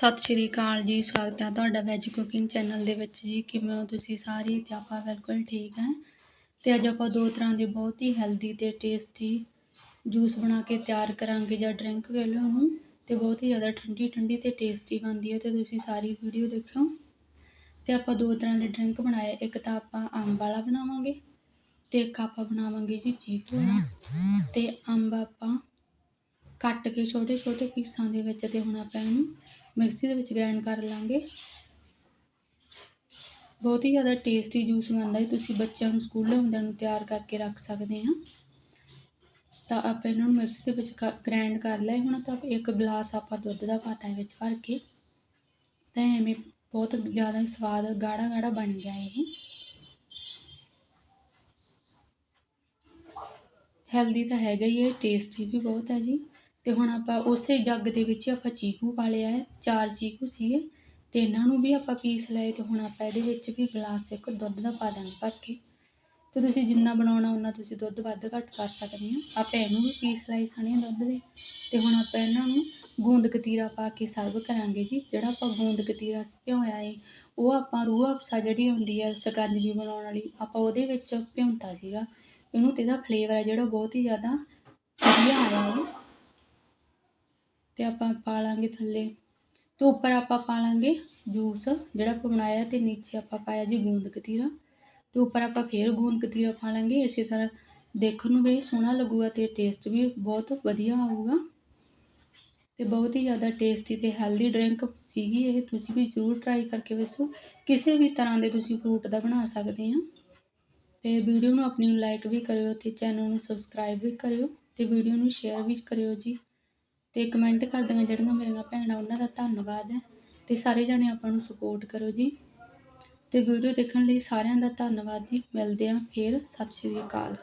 ਸਤਿ ਸ਼੍ਰੀ ਅਕਾਲ ਜੀ, ਸਵਾਗਤ ਹੈ ਤੁਹਾਡਾ ਵੈਜ ਕੁਕਿੰਗ ਚੈਨਲ ਦੇ ਵਿੱਚ ਜੀ। ਕਿਵੇਂ ਹੋ ਤੁਸੀਂ ਸਾਰੇ? ਤੇ ਆਪਾਂ ਬਿਲਕੁਲ ਠੀਕ ਹੈ। ਤੇ ਅੱਜ ਆਪਾਂ ਦੋ ਤਰ੍ਹਾਂ ਦੇ ਬਹੁਤ ਹੀ ਹੈਲਦੀ ਤੇ ਟੇਸਟੀ ਜੂਸ ਬਣਾ ਕੇ ਤਿਆਰ ਕਰਾਂਗੇ ਜਾਂ ਡਰਿੰਕ ਕਹਿ ਲਓ ਉਹਨੂੰ। ਤੇ ਬਹੁਤ ਹੀ ਜ਼ਿਆਦਾ ਠੰਡੀ ਠੰਡੀ ਤੇ ਟੇਸਟੀ ਬਣਦੀ ਹੈ ਤੇ ਤੁਸੀਂ ਸਾਰੀ ਵੀਡੀਓ ਦੇਖਿਓ। ਤੇ ਆਪਾਂ ਦੋ ਤਰ੍ਹਾਂ ਦੇ ਡਰਿੰਕ ਬਣਾਏ। ਇੱਕ ਤਾਂ ਆਪਾਂ ਅੰਬ ਵਾਲਾ ਬਣਾਵਾਂਗੇ ਤੇ ਇੱਕ ਆਪਾਂ ਬਣਾਵਾਂਗੇ ਜੀ ਚੀਕੂ ਵਾਲਾ। ਤੇ ਅੰਬ ਆਪਾਂ ਕੱਟ ਕੇ ਛੋਟੇ ਛੋਟੇ ਪੀਸਾਂ ਦੇ ਵਿੱਚ ਤੇ ਹੁਣ ਆਪਾਂ ਇਹਨੂੰ ਮਿਕਸੀ ਦੇ ਵਿੱਚ ਗ੍ਰਾਈਂਡ ਕਰ ਲਾਂਗੇ। ਬਹੁਤ ਹੀ ਜ਼ਿਆਦਾ ਟੇਸਟੀ ਜੂਸ ਬਣਦਾ ਹੈ। ਤੁਸੀਂ ਬੱਚਿਆਂ ਨੂੰ ਸਕੂਲੇ ਹੁੰਦਿਆਂ ਨੂੰ ਤਿਆਰ ਕਰਕੇ ਰੱਖ ਸਕਦੇ ਆ ਤਾਂ ਆਪਾਂ ਇਹਨਾਂ ਨੂੰ ਮਿਕਸੀ ਦੇ ਵਿੱਚ ਗ੍ਰਾਈਂਡ ਕਰ ਲਿਆ ਹੁਣ ਤਾਂ ਇੱਕ ਗਲਾਸ ਆਪਾਂ ਦੁੱਧ ਦਾ ਪਾਤਾ ਹੈ ਵਿੱਚ ਭਰ ਕੇ। ਤਾਂ ਐਵੇਂ ਬਹੁਤ ਜ਼ਿਆਦਾ ਹੀ ਸਵਾਦ ਗਾੜਾ ਗਾੜਾ ਬਣ ਗਿਆ ਇਹ। ਹੈਲਦੀ ਤਾਂ ਹੈਗਾ ਹੀ ਹੈ। ਟੇਸਟੀ ਵੀ ਬਹੁਤ ਹੈ ਜੀ। ਅਤੇ ਹੁਣ ਆਪਾਂ ਉਸੇ ਜੱਗ ਦੇ ਵਿੱਚ ਆਪਾਂ ਚੀਕੂ ਪਾ ਲਿਆ ਹੈ, ਚਾਰ ਚੀਕੂ ਸੀਗੇ ਅਤੇ ਇਹਨਾਂ ਨੂੰ ਵੀ ਆਪਾਂ ਪੀਸ ਲਏ ਅਤੇ ਹੁਣ ਆਪਾਂ ਇਹਦੇ ਵਿੱਚ ਵੀ ਗਲਾਸ ਇੱਕ ਦੁੱਧ ਦਾ ਪਾ ਦਾਂਗੇ ਭਰ ਕੇ। ਅਤੇ ਤੁਸੀਂ ਜਿੰਨਾ ਬਣਾਉਣਾ ਉਨਾ ਤੁਸੀਂ ਦੁੱਧ ਵੱਧ ਘੱਟ ਕਰ ਸਕਦੇ ਆ ਆਪਾਂ ਇਹਨੂੰ ਵੀ ਪੀਸ ਲਏ ਸਣੇ ਦੁੱਧ ਦੇ। ਅਤੇ ਹੁਣ ਆਪਾਂ ਇਹਨਾਂ ਨੂੰ ਗੂੰਦ ਕਤੀਰਾ ਪਾ ਕੇ ਸਰਵ ਕਰਾਂਗੇ ਜੀ। ਜਿਹੜਾ ਆਪਾਂ ਗੂੰਦ ਕਤੀਰਾ ਭਿਓਇਆ ਏ, ਉਹ ਆਪਾਂ ਰੂਹ ਅਫਸਾ ਜਿਹੜੀ ਹੁੰਦੀ ਹੈ ਸਕੰਜਵੀ ਬਣਾਉਣ ਵਾਲੀ, ਆਪਾਂ ਉਹਦੇ ਵਿੱਚ ਭਿਉਂਤਾ ਸੀਗਾ। ਇਹਨੂੰ ਤੇ ਇਹਦਾ ਫਲੇਵਰ ਹੈ ਜਿਹੜਾ ਬਹੁਤ ਹੀ ਜ਼ਿਆਦਾ ਵਧੀਆ ਆਇਆ ਹੈ ਤੇ ਆਪਾਂ ਪਾ ਲਾਂਗੇ ਥੱਲੇ। ਤੇ ਉੱਪਰ ਆਪਾਂ ਪਾ ਲਾਂਗੇ ਜੂਸ, ਜਿਹੜਾ ਆਪਾਂ ਬਣਾਇਆ ਤੇ ਨੀਚੇ ਆਪਾਂ ਪਾਇਆ ਜੀ ਗੂੰਦ ਕਤੀਰਾ। ਤੇ ਉੱਪਰ ਆਪਾਂ ਫੇਰ ਗੂੰਦ ਕਤੀਰਾ ਪਾ ਲਾਂਗੇ ਇਸੇ ਤਰ੍ਹਾਂ ਦੇਖਣ ਨੂੰ ਵੀ ਸੋਹਣਾ ਲੱਗੂਗਾ ਤੇ ਟੇਸਟ ਵੀ ਬਹੁਤ ਵਧੀਆ ਆਊਗਾ। ਤੇ ਬਹੁਤ ਹੀ ਜ਼ਿਆਦਾ ਟੇਸਟੀ ਤੇ ਹੈਲਦੀ ਡਰਿੰਕ ਸੀਗੀ ਇਹ। ਤੁਸੀਂ ਵੀ ਜ਼ਰੂਰ ਟਰਾਈ ਕਰਕੇ ਵੇਖੋ। ਕਿਸੇ ਵੀ ਤਰ੍ਹਾਂ ਦੇ ਤੁਸੀਂ ਫਰੂਟ ਦਾ ਬਣਾ ਸਕਦੇ ਆ। ਤੇ ਵੀਡੀਓ ਨੂੰ ਆਪਣੀ ਨੂੰ ਲਾਈਕ ਵੀ ਕਰਿਓ ਤੇ ਚੈਨਲ ਨੂੰ ਸਬਸਕ੍ਰਾਈਬ ਵੀ ਕਰਿਓ ਤੇ ਵੀਡੀਓ ਨੂੰ ਸ਼ੇਅਰ ਵੀ ਕਰਿਓ ਜੀ। ਤੇ ਕਮੈਂਟ ਕਰਦੀਆਂ ਜਿਹੜੀਆਂ ਮੇਰੀਆਂ ਭੈਣਾਂ, ਉਹਨਾਂ ਦਾ ਧੰਨਵਾਦ ਹੈ। ਤੇ ਸਾਰੇ ਜਣੇ ਆਪਾਂ ਨੂੰ ਸਪੋਰਟ ਕਰੋ ਜੀ। ਤੇ ਵੀਡੀਓ ਦੇਖਣ ਲਈ ਸਾਰਿਆਂ ਦਾ ਧੰਨਵਾਦ ਜੀ। ਮਿਲਦੇ ਆਂ ਫੇਰ। ਸਤਿ ਸ਼੍ਰੀ ਅਕਾਲ।